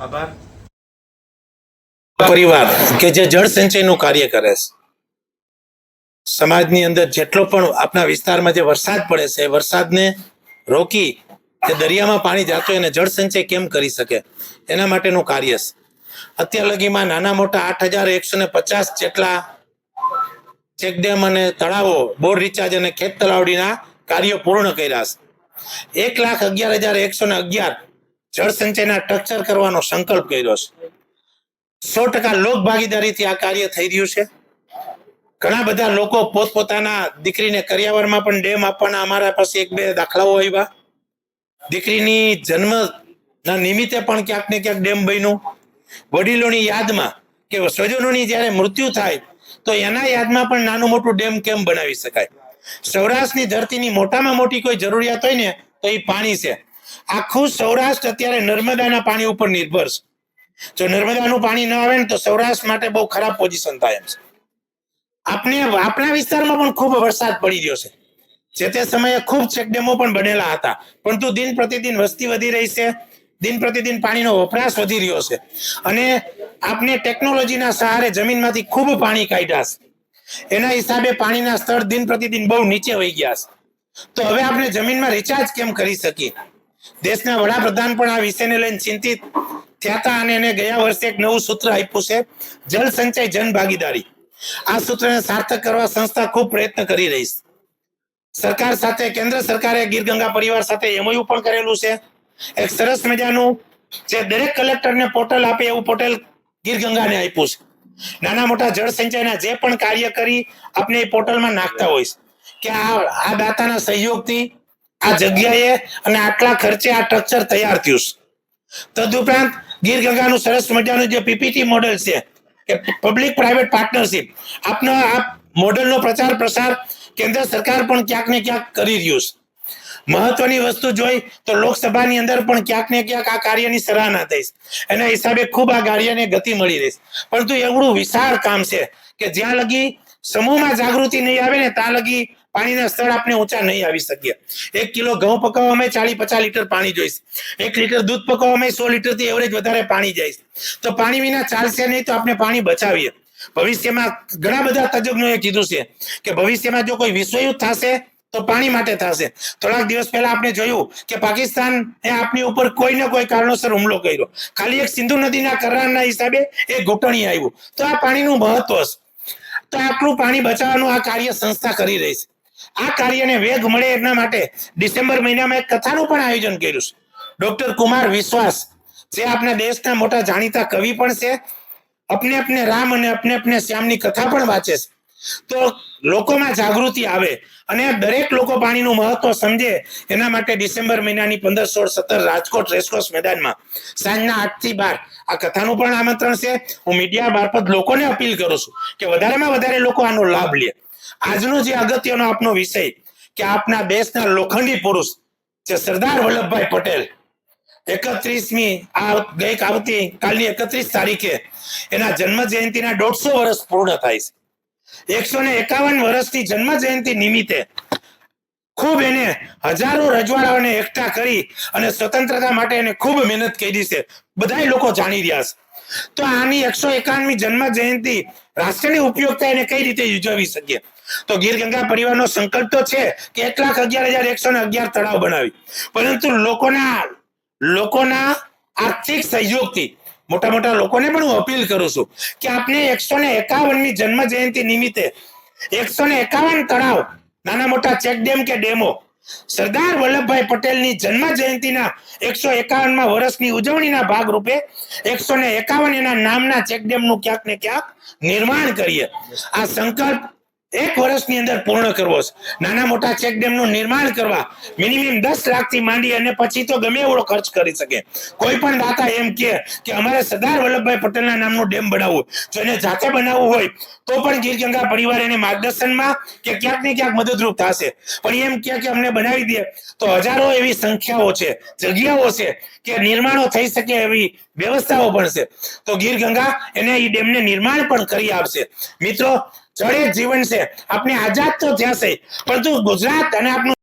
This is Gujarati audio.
આભાર. પરિવાર કે જે જળ સંચયનું કાર્ય કરે છે. સમાજની અંદર જેટલો પણ આપણા વિસ્તારમાં જે વરસાદ પડે છે વરસાદને રોકી કે દરિયામાં પાણી જાતો એને જળ સંચય કેમ કરી શકે? એના માટેનું કાર્ય છે. અત્યાર લગીમાં નાના મોટા આઠ હજાર એકસો ને પચાસ જેટલા ચેકડેમ અને તળાવો, બોર રિચાર્જ અને ખેત તલાવડીના કાર્યો પૂર્ણ કર્યા છે. એક લાખ અગિયાર હજાર એકસો ને અગિયાર જળ સંચયના સ્ટ્રક્ચર કરવાનો સંકલ્પ કર્યો છે. સો ટકા લોક ભાગીદારીથી આ કાર્ય થઈ રહ્યું છે. ઘણા બધા લોકો પોતપોતાના દીકરીને કરિયાવરમાં પણ ડેમ આપવાના અમારા પાસે એક બે દાખલાઓ આવ્યા. દીકરીની જન્મના નિમિત્તે પણ ક્યાંક ને ક્યાંક ડેમ બન્યું. વડીલોની યાદમાં કે સ્વજનોની જ્યારે મૃત્યુ થાય, તો એના યાદમાં પણ નાનું મોટું ડેમ કેમ બનાવી શકાય? સૌરાષ્ટ્રની ધરતીની મોટામાં મોટી કોઈ જરૂરિયાત હોય ને, તો એ પાણી છે. આખું સૌરાષ્ટ્ર અત્યારે નર્મદાના પાણી ઉપર નિર્ભર છે. જો નર્મદાનું પાણી ન આવે ને તો સૌરાષ્ટ્ર માટે બહુ ખરાબ પોઝિશન થાય છે. આપણે આપણા વિસ્તારમાં પણ ખૂબ વરસાદ પડી ગયો છે. જે તે સમયે ખૂબ ચેકડેમો પણ બનેલા હતા. પરંતુ દિન પ્રતિદિન વસ્તી વધી રહી છે. દિન પ્રતિદિન પાણીનો વપરાશ વધી રહ્યો છે. અને આપણે ટેકનોલોજીના સહારે જમીનમાંથી ખૂબ પાણી કાઢ્યા છે. એના હિસાબે પાણીના સ્તર દિન પ્રતિદિન બહુ નીચે વહી ગયા છે. તો હવે આપણે જમીનમાં રિચાર્જ કેમ કરી શકીએ? દેશના વડાપ્રધાન પણ આ વિષયને લઈને ચિંતિત થયા હતા અને એને ગયા વર્ષે એક નવું સૂત્ર આપ્યું છે જળ સંચય જન ભાગીદારી. આ સૂત્રને સાર્થક કરવા સંસ્થા ખૂબ પ્રયત્ન કરી રહી છે. સરકાર સાથે, કેન્દ્ર સરકારે ગીર ગંગા પરિવાર સાથે એમઓયુ પણ કરેલું છે. એક સરસ મજાનું જે દરેક કલેક્ટરને પોર્ટલ આપે એવું પોર્ટલ ગીર ગંગાને આપ્યું છે. નાના મોટા જળ સંચયના જે પણ કાર્ય કરી આપણે એ પોર્ટલમાં નાખતા હોય છે. કે આ આ દાતાના સહયોગથી આ જગ્યાએ અને આટલા ખર્ચે આ સ્ટ્રક્ચર તૈયાર થયું છે. તદુપરાંત ગીર ગંગાનું સરસ મજાનું જે પીપીટી મોડેલ છે, કે પબ્લિક પ્રાઇવેટ પાર્ટનરશિપ આપનો આ મોડેલનો પ્રચાર પ્રસાર કેન્દ્ર સરકાર પણ ક્યાંક ને ક્યાંક કરી રહ્યું છે. મહત્વની વસ્તુ જોઈ તો લોકસભાની અંદર પણ ક્યાંક ને ક્યાંક આ કાર્યની સરાહના થઈ એના હિસાબે ખૂબ આ કાર્યને ગતિ મળી રહીશ પરંતુ એવડું વિશાળ કામ છે કે જ્યાં લગી સમૂહમાં જાગૃતિ નહીં આવે ને ત્યાં લગી પાણીના સ્તર આપણે ઊંચા નહીં આવી શકીએ. એક કિલો ઘઉં પકાવવામાં ચાલીસ પચાસ લીટર પાણી જોઈશ. એક લીટર દૂધ પકાવવામાં સો લીટરથી એવરેજ વધારે પાણી જાય. તો પાણી વિના ચાલશે નહીં તો આપણે પાણી બચાવીએ. ભવિષ્યમાં ઘણા બધા તજજ્ઞોએ કીધું છે કે ભવિષ્યમાં જો કોઈ વિશ્વયુદ્ધ થશે, તો પાણી માટે થશે. થોડાક દિવસ પહેલા આપણે જોયું કે પાકિસ્તાન એ આપણી ઉપર કોઈ ને કોઈ કારણોસર હુમલો કર્યો. ખાલી એક સિંધુ નદીના કરારના હિસાબે એ ઘૂંટણી આવ્યું. તો આ પાણીનું મહત્વ છે. તો આટલું પાણી બચાવવાનું આ કાર્ય સંસ્થા કરી રહી છે. આ કાર્યને વેગ મળે એના માટે ડિસેમ્બર મહિનામાં એક કથાનું પણ આયોજન કર્યું છે. ડોક્ટર કુમાર વિશ્વાસ, જે આપણા દેશના મોટા જાણીતા કવિ પણ છે, અપને અપને રામ અને અપને અપને શ્યામની કથા પણ વાંચે છે. તો લોકોમાં જાગૃતિ આવે અને દરેક લોકો પાણીનું મહત્વ સમજે એના માટે ડિસેમ્બર મહિનાની પંદર, સોળ, સત્તર રાજકોટ રેસકોર્સ મેદાનમાં સાંજના આઠથી બાર આ કથાનું પણ આમંત્રણ છે. હું મીડિયા મારફત લોકોને અપીલ કરું છું કે વધારેમાં વધારે લોકો આનો લાભ લે. આજનો જે અગત્યનો આપનો વિષય કે આપના દેશના લોખંડી પુરુષ જે સરદાર વલ્લભભાઈ પટેલ એકત્રીસમી આ ગઈ આવતી કાલની એકત્રીસ તારીખે એના જન્મ જયંતિના દોઢસો વર્ષ પૂર્ણ થાય છે. એકસો ને એકાવન વર્ષની જન્મ જયંતિ નિમિત્તે ખૂબ એને હજારો રજવાડાઓને એકઠા કરી અને સ્વતંત્રતા માટે એને ખૂબ મહેનત કરી છે. બધાય લોકો જાણી રહ્યા છે. તો આની એકસો એકાવનમી જન્મ જયંતિ રાષ્ટ્રની ઉપયોગતા એને કઈ રીતે ઉજવી શકીએ? તો ગીર ગંગા પરિવારનો સંકલ્પ તો છે કે એક અગિયાર હજાર એકસો ને અગિયાર તળાવ બનાવી. પરંતુ લોકોના લોકોના આર્થિક સહયોગથી, મોટા મોટા લોકોને પણ હું અપીલ કરું છું કે આપણે એકસો ને એકાવનમી જન્મ જયંતિ નિમિત્તે એકસો ને એકાવન તળાવ, નાના મોટા ચેકડેમ કે ડેમો, સરદાર વલ્લભભાઈ પટેલની જન્મ જયંતિના એકસો એકાવનમાં વર્ષની ઉજવણીના ભાગરૂપે એકસો ને એકાવન એના નામના ચેકડેમનું ક્યાંક ને ક્યાંક નિર્માણ કરીએ. આ સંકલ્પ એક વર્ષની અંદર પૂર્ણ કરવો છે. નાના મોટા ચેકડેમનું નિર્માણ કરવા મિનિમમ દસ લાખથી માંડી અને પછી તો ગમે એવડો ખર્ચ કરી શકે. કોઈ પણ દાતા એમ કે કે અમારે સરદાર વલ્લભભાઈ પટેલના નામનું ડેમ બનાવવું જો એને જાતે બનાવવું હોય, તો પણ ગીર ગંગા પરિવાર એને માર્ગદર્શનમાં કે ક્યાંક ને ક્યાંક મદદરૂપ થશે. પણ એમ કે કે અમને બનાવી દે, તો હજારો એવી સંખ્યાઓ છે, જગ્યાઓ છે કે નિર્માણો થઈ શકે એવી વ્યવસ્થાઓ પણ છે તો ગીર ગંગા એને એ ડેમને નિર્માણ પણ કરી આપશે. મિત્રો જળ જીવન છે. આપણે આઝાદ તો થયા છે પરંતુ ગુજરાત અને આપણું